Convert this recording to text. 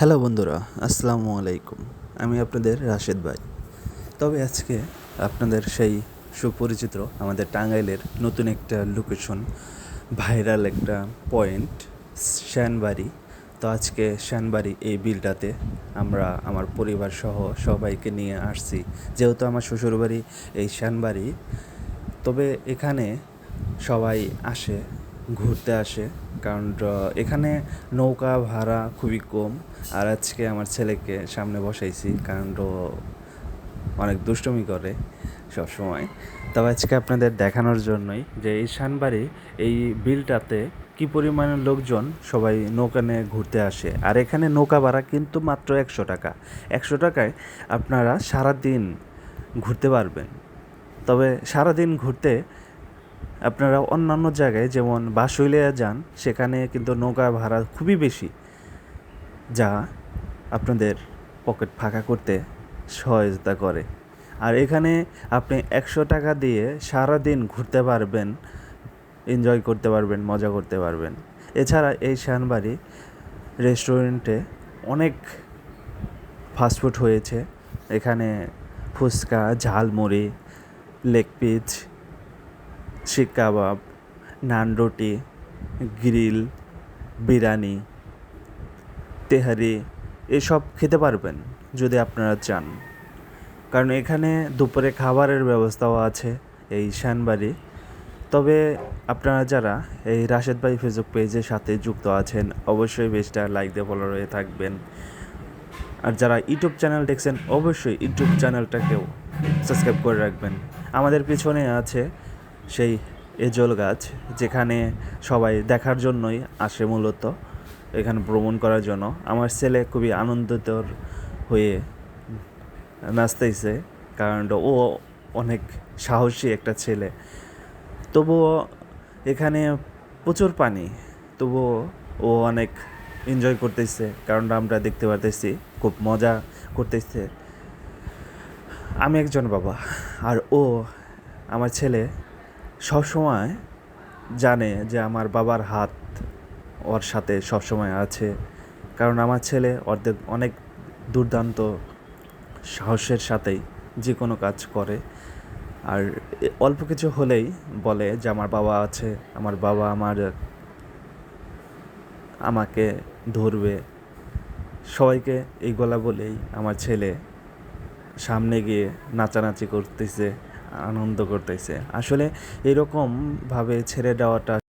Hello বন্ধুরা, আসসালামু আলাইকুম। আমি আপনাদের রাশেদ ভাই। তবে আজকে আপনাদের সেই সুপরিচিত আমাদের টাঙ্গাইলের নতুন একটা লোকেশন ভাইরাল একটা পয়েন্ট শ্যানবাড়ি। তো আজকে শ্যানবাড়ি এই বিলটাতে আমরা, আমার পরিবার সহ সবাইকে নিয়ে আসছি। যেহেতু আমার শ্বশুরবাড়ি এই শ্যানবাড়ি, তবে এখানে সবাই আসে ঘুরতে আসে। কারণ এখানে নৌকা, ভাড়া খুবই কম। আর আজকে আমার ছেলেকে সামনে বসাইছি, কারণ অনেক দুষ্টুমি করে সবসময়। তবে আজকে আপনাদের দেখানোর জন্যই যে এই শানবাড়ি এই বিলটাতে কি পরিমাণে লোকজন সবাই নৌকা নিয়ে ঘুরতে আসে। আর এখানে নৌকা ভাড়া কিন্তু মাত্র একশো টাকা। একশো টাকায় আপনারা সারা দিন ঘুরতে পারবেন। তবে সারাদিন ঘুরতে আপনারা অন্যান্য জায়গায় যেমন বাসুলিয়া যান, সেখানে কিন্তু নৌকা ভাড়া খুবই বেশি, যা আপনাদের পকেট ফাঁকা করতে সহায়তা করে। আর এখানে আপনি একশো টাকা দিয়ে সারাদিন ঘুরতে পারবেন এনজয় করতে পারবেন, মজা করতে পারবেন। এছাড়া এই শানবাড়ি রেস্টুরেন্টে অনেক ফাস্টফুড হয়েছে। এখানে ফুচকা, ঝালমুড়ি লেগ পিস শিক কাবাব, নান রুটি, গ্রিল, বিরিয়ানি, তেহারি, এসব খেতে পারবেন যদি আপনারা চান। কারণ এখানে দুপুরে খাবারের ব্যবস্থাও আছে এই শানবাড়ি তবে আপনারা যারা এই রাশেদ ভাই ফেসবুক পেজের সাথে যুক্ত আছেন, অবশ্যই পেজটা লাইক দিয়ে ফলো হয়ে থাকবেন। আর যারা ইউটিউব চ্যানেল দেখছেন, অবশ্যই ইউটিউব চ্যানেলটাকেও সাবস্ক্রাইব করে রাখবেন। আমাদের পিছনে আছে সেই এজল গাছ যেখানে সবাই দেখার জন্যই আসে মূলত, এখানে ভ্রমণ করার জন্য। আমার ছেলে খুবই আনন্দিত হয়ে নাচতেছে, কারণ ও অনেক সাহসী একটা ছেলে। তবুও এখানে প্রচুর পানি, তবুও ও অনেক এনজয় করতেছে, কারণ আমরা দেখতে পারতেছি, খুব মজা করতেছে। আমি একজন বাবা, আর ও আমার ছেলে সবসময় জানে যে আমার বাবার হাত ওর সাথে সবসময় আছে। কারণ আমার ছেলে অর্ধেক অনেক দুর্দান্ত সাহসের সাথেই যে কোনো কাজ করে। আর অল্প কিছু হলেই বলে যে আমার বাবা আছে, আমার বাবা আমার আমাকে ধরবে। সবাইকে এই গলা বলেই আমার ছেলে সামনে গিয়ে নাচানাচি করতেছে। আনন্দ করতেছে। আসলে এরকমভাবে ছেড়ে দেওয়াটা